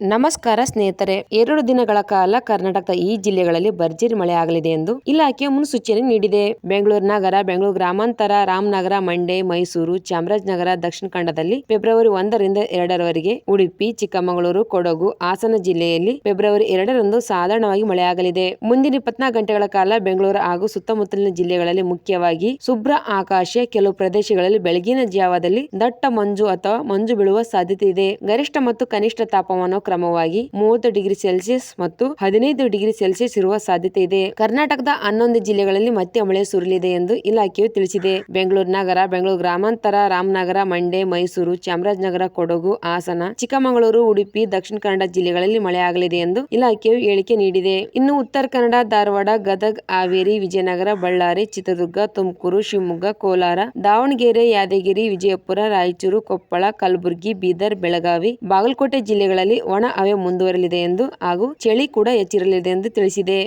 ನಮಸ್ಕಾರ ಸ್ನೇಹಿತರೆ. ಎರಡು ದಿನಗಳ ಕಾಲ ಕರ್ನಾಟಕದ ಈ ಜಿಲ್ಲೆಗಳಲ್ಲಿ ಭರ್ಜರಿ ಮಳೆ ಆಗಲಿದೆ ಎಂದು ಇಲಾಖೆ ಮುನ್ಸೂಚನೆ ನೀಡಿದೆ. ಬೆಂಗಳೂರು ನಗರ, ಬೆಂಗಳೂರು ಗ್ರಾಮಾಂತರ, ರಾಮನಗರ, ಮಂಡ್ಯ, ಮೈಸೂರು, ಚಾಮರಾಜನಗರ, ದಕ್ಷಿಣ ಕನ್ನಡದಲ್ಲಿ ಫೆಬ್ರವರಿ ಒಂದರಿಂದ ಎರಡರವರೆಗೆ ಉಡುಪಿ, ಚಿಕ್ಕಮಗಳೂರು, ಕೊಡಗು, ಹಾಸನ ಜಿಲ್ಲೆಯಲ್ಲಿ ಫೆಬ್ರವರಿ ಎರಡರಂದು ಸಾಧಾರಣವಾಗಿ ಮಳೆಯಾಗಲಿದೆ ಮುಂದಿನ ಇಪ್ಪತ್ನಾಲ್ಕು ಗಂಟೆಗಳ ಕಾಲ ಬೆಂಗಳೂರು ಹಾಗೂ ಸುತ್ತಮುತ್ತಲಿನ ಜಿಲ್ಲೆಗಳಲ್ಲಿ ಮುಖ್ಯವಾಗಿ ಶುಭ್ರ ಆಕಾಶ, ಕೆಲವು ಪ್ರದೇಶಗಳಲ್ಲಿ ಬೆಳಗಿನ ಜಾವದಲ್ಲಿ ದಟ್ಟ ಮಂಜು ಅಥವಾ ಮಂಜು ಬೀಳುವ ಸಾಧ್ಯತೆ ಇದೆ. ಗರಿಷ್ಠ ಮತ್ತು ಕನಿಷ್ಠ ತಾಪಮಾನ ಕ್ರಮವಾಗಿ ಮೂವತ್ತು ಡಿಗ್ರಿ ಸೆಲ್ಸಿಯಸ್ ಮತ್ತು ಹದಿನೈದು ಡಿಗ್ರಿ ಸೆಲ್ಸಿಯಸ್ ಇರುವ ಸಾಧ್ಯತೆ ಇದೆ. ಕರ್ನಾಟಕದ ಹನ್ನೊಂದು ಜಿಲ್ಲೆಗಳಲ್ಲಿ ಮತ್ತೆ ಮಳೆ ಸುರಲಿದೆ ಎಂದು ಇಲಾಖೆಯು ತಿಳಿಸಿದೆ. ಬೆಂಗಳೂರು ನಗರ, ಬೆಂಗಳೂರು ಗ್ರಾಮಾಂತರ, ರಾಮನಗರ, ಮಂಡ್ಯ, ಮೈಸೂರು, ಚಾಮರಾಜನಗರ, ಕೊಡಗು, ಹಾಸನ, ಚಿಕ್ಕಮಗಳೂರು, ಉಡುಪಿ, ದಕ್ಷಿಣ ಕನ್ನಡ ಜಿಲ್ಲೆಗಳಲ್ಲಿ ಮಳೆಯಾಗಲಿದೆ ಎಂದು ಇಲಾಖೆಯು ಹೇಳಿಕೆ ನೀಡಿದೆ. ಇನ್ನು ಉತ್ತರ ಕನ್ನಡ, ಧಾರವಾಡ, ಗದಗ, ಹಾವೇರಿ, ವಿಜಯನಗರ, ಬಳ್ಳಾರಿ, ಚಿತ್ರದುರ್ಗ, ತುಮಕೂರು, ಶಿವಮೊಗ್ಗ, ಕೋಲಾರ, ದಾವಣಗೆರೆ, ಯಾದಗಿರಿ, ವಿಜಯಪುರ, ರಾಯಚೂರು, ಕೊಪ್ಪಳ, ಕಲಬುರಗಿ, ಬೀದರ್, ಬೆಳಗಾವಿ, ಬಾಗಲಕೋಟೆ ಜಿಲ್ಲೆಗಳಲ್ಲಿ ಒಣ ಹವೆ ಮುಂದುವರಲಿದೆ ಎಂದು ಹಾಗೂ ಚಳಿ ಕೂಡ ಹೆಚ್ಚಿರಲಿದೆ ಎಂದು ತಿಳಿಸಿದೆ.